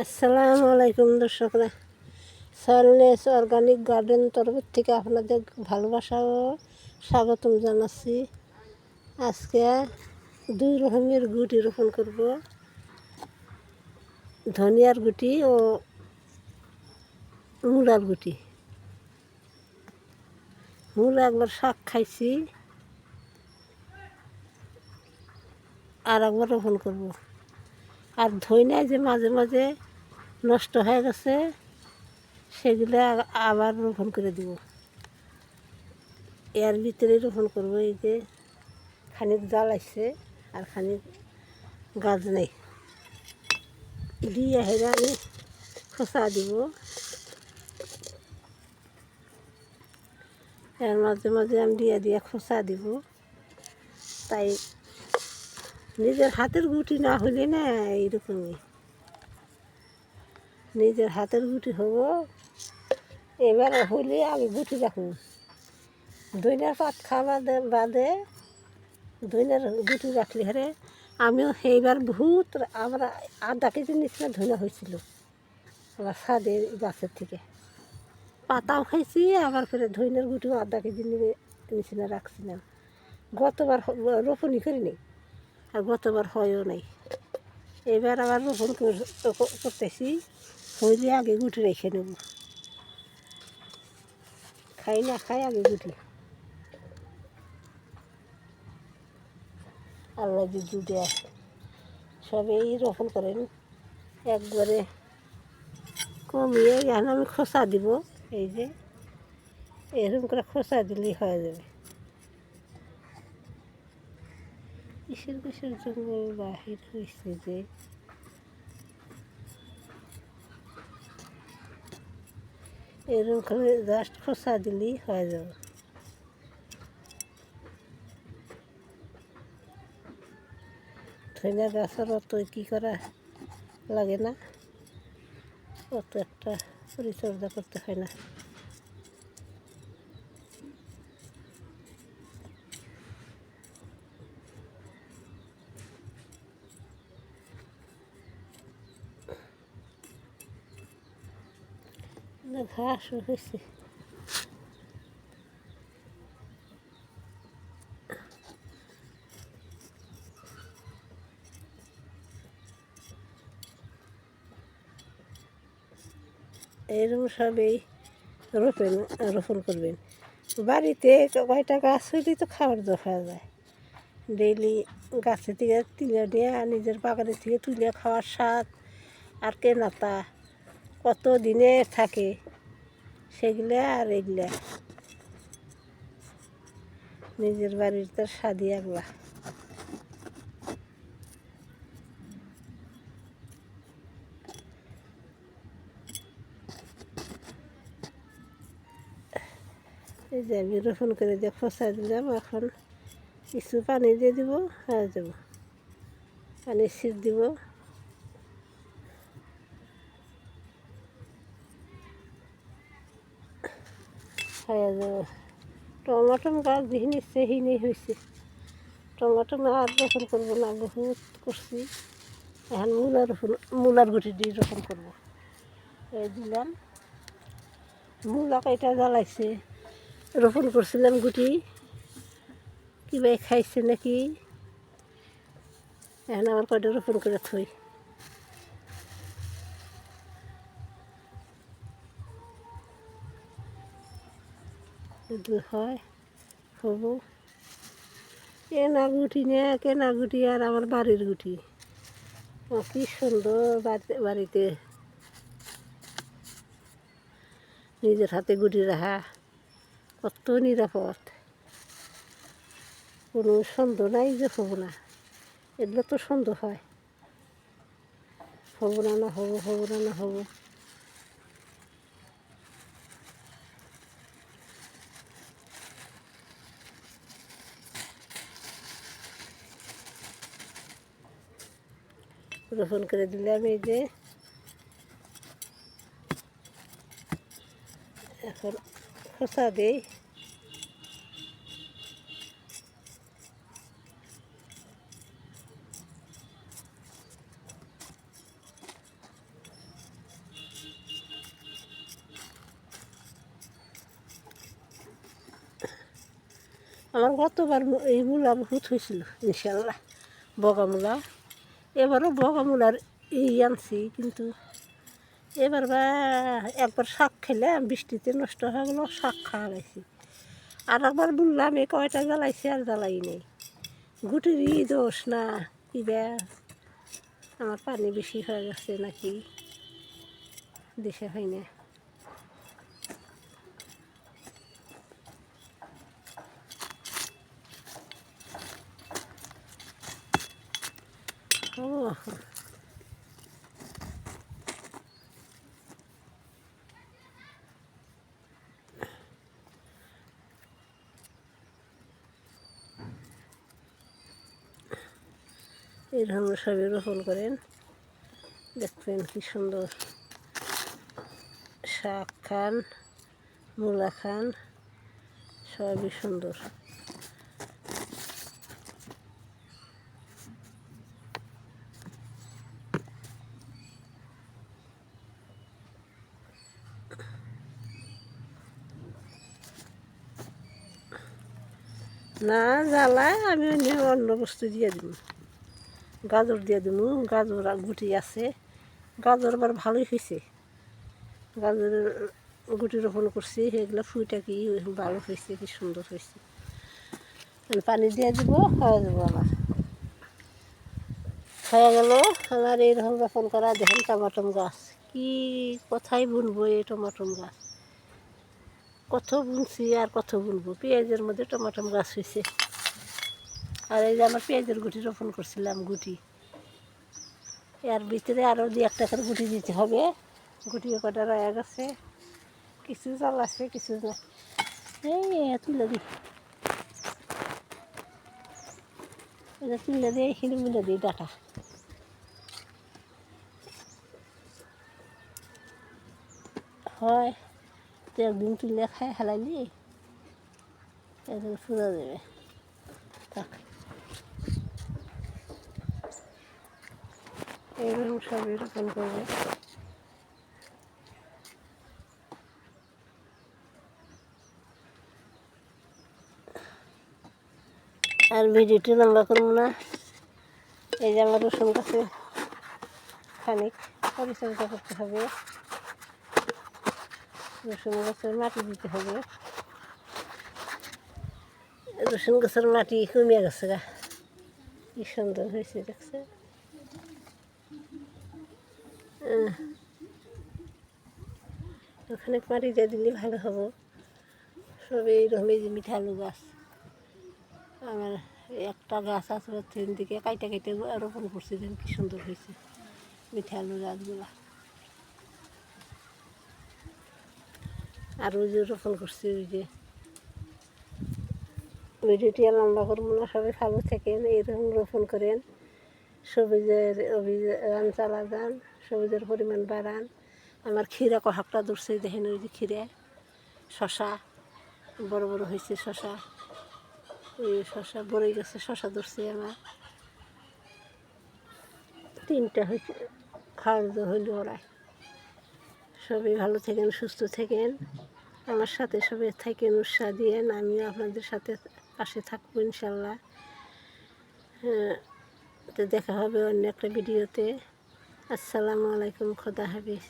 আসসালামু আলাইকুম দর্শকরা। সারলেস অর্গানিক গার্ডেন তরফের থেকে আপনাদের ভালোবাসা ও স্বাগতম জানাচ্ছি। আজকে দুই রকমের গুটি রোপণ করব। ধনিয়ার গুটি ও মূলার গুটি। মূলা একবার শাক খাইছি আর একবার রোপণ করব। আর ধইনায় যে মাঝে মাঝে নষ্ট হয়ে গেছে, সেগুলো আবার রোপণ করে দিব। এর ভিতরে রোপণ করব এই যে খানিক জাল আসছে আর খানিক গাছ নেই। দিয়ে হেরে আমি খোসা দিব। এর মাঝে মাঝে আমি দিয়ে দিয়ে খোসা দিব। তাই নিজের হাতের গুটি না হলে না এইরকমই। নিজের হাতের গুটি হব, এবার হলে আমি গুটি রাখব। দইনার পাত খাওয়া বাদে দইনার গুটি রাখলে হারে আমিও সেইবার বহুত আমরা আধা কেজি নিচে ধইনা হয়েছিল আমার ছাদের গাছের থেকে। পাতাও খাইছি, আবার ফেরে ধইনার গুটিও আধা কেজি নিচে রাখছিলাম। গতবার রোপণই করিনি। আর গতবার হয়ও নাই। এবার আবার রোপণ করতেছি, হইলে আগে গুটি রেখে নেব। খাই না খাই আগে গুটি। আল্লাহ যদি দেয় সবেই রোপণ করেন। একবারে কমিয়ে এখন আমি খোসা দিব, এই যে এরকম করে খোসা দিলেই হয়ে যাবে। কিসের কিসের জঙ্গল বাহির হয়েছে যে? এরকম করে জাস্ট খোসা দিলেই হয়ে যাবে। ধনিয়া গাছের অত কী করা লাগে না? অত একটা পরিচর্যা করতে হয় না। ঘাস হয়েছে। এরকম সবই রোপণ রোপণ করবেন। বাড়িতে কয়টা গাছ হইলেই তো খাবার দেখা যায়। ডেইলি গাছের থেকে তুলে নিয়ে নিজের বাগানের থেকে তুলে খাওয়ার স্বাদ আর কেনাতা। কত দিনে থাকে? সেগুলো আর এগুলা। নিজের বাড়ির তো স্বাদই একলা। এই যে আমি রোপণ করে দিয়ে ফসা দিলাম, এখন কিছু পানি দিয়ে দিব হয়ে যাব পানি ছিট দিব। হয়ে যাব। টমাটো গাছ দিহি নিচ্ছে হিনেই হয়েছে টমাটো না আর রোপণ করব না, বহুত করছি। এখন মূলার মূলার গুটি দিয়ে রোপণ করব। এই দিলাম। মূলা কয়টা জ্বালাইছে? রোপণ করছিলাম গুটি। কিবা খাইছে নাকি? এখন আমার কয়টা রোপণ করে থই? যদি হয়, হব। কেনা গুটি নিয়ে, কেনা গুটি আর আমার বাড়ির গুটি। কি সুন্দর বাড়িতে বাড়িতে। নিজের হাতে গুটি রাখা, কত নিরাপদ। কোনো সন্দেহ নাই যে হব না। এগুলো তো সন্দেহ হয়। হব না না হব হব না না হব। রোপণ করে দিলাম এই যে এখন খোসা দিই। আমার গতবার এই মূলা বহুত হয়েছিল, ইনশাল্লাহ। বগা মূলা। এবারও বগামুলার এই আনছি, কিন্তু এবার বা একবার শাক খেলাম বৃষ্টিতে নষ্ট হয়ে গেল, শাক খাওয়া গেছি। আর একবার বললাম, এ কয়টা জ্বালাইছি আর জ্বালাই নেই। গুটিরই দোষ না, কি ব্যা আমার পানি বেশি হয়ে গেছে নাকি? দেশে হয় না। ও ধরনের সবই রোপণ করেন। দেখবেন কি সুন্দর। শাক খান মূলা খান সবই সুন্দর। না, জ্বালায় আমি অন্য বস্তু দিয়ে দিব। গাজর দিয়ে দিব, গাজর গুটি আছে। গাজর আবার ভালোই হয়েছে। গাজরের গুটি রোপণ করছি সেগুলো ফুইটা কি ভালো হয়েছে, কি সুন্দর হয়েছে। পানি দিয়ে দিব, হয়ে যাব আবার। হয়ে গেল, আমার এইরকম রোপণ করা, দেখেন টমাটম গাছ। কি কোথায় বুনবো এই টমাটম গাছ। কত বুনছি আর কত বুনবো পেঁয়াজের মধ্যে টমাটম গাছ হয়েছে। আর এই যে আমার পেঁয়াজের গুটি রোপণ করছিলাম, গুটি। এর ভিতরে আরও দু একটা করে গুটি দিতে হবে। গুটি কটা রয়ে গেছে। কিছু চাল আছে কিছু না। এই, তুলে এটা তুলে দিয়ে, এখানে মিলে দিই ডাটা। হয়। তো একদিন তুলে খায় হেলাইলি? একদিন ফুলে দেবে। থাক। এইরকম সবই রোপণ করবে। আর ভিডিওটি লম্বা করব না। এই যে আমার রসুন গাছে খানিক পরিচর্যা করতে হবে। রসুন গাছের মাটি দিতে হবে। রসুন গাছের মাটি কমিয়ে গেছে গা। কি সুন্দর হয়েছে, দেখছে। ওখানে মাটি দিয়ে দিলে ভালো হব। সব এইরকম এই যে মিঠা আলু গাছ। আমার একটা গাছ আছে তিন দিকে কাইটা কাইটে রোপণ করছি কি সুন্দর হয়েছে মিঠা আলু গাছগুলা। আর ওই যে রোপণ করছি, ওই যে ভিডিওটি লম্বা করব না, সবাই ভালো থাকেন, এরকম রোপণ করেন। সবুজের অভিযান চালা যান সবুজের পরিমাণ বাড়ান। আমার ক্ষীরা কহাকটা দূরছে দেখেন ওই যে ক্ষীরা, শশা, বড় বড় হয়েছে শশা। ওই শশা বড়ে গেছে, শশা ধরছে আমার। তিনটা হয়েছে, খাওয়ার তো হইল ওরা সবাই ভালো থাকেন, সুস্থ থাকেন। আমার সাথে সবাই থাকেন, উৎসাহ দিয়েন, আমিও আপনাদের সাথে পাশে থাকব ইনশাল্লাহ। হ্যাঁ তো দেখা হবে অন্য একটা ভিডিওতে। আসসালামু আলাইকুম, খোদা হাফিজ।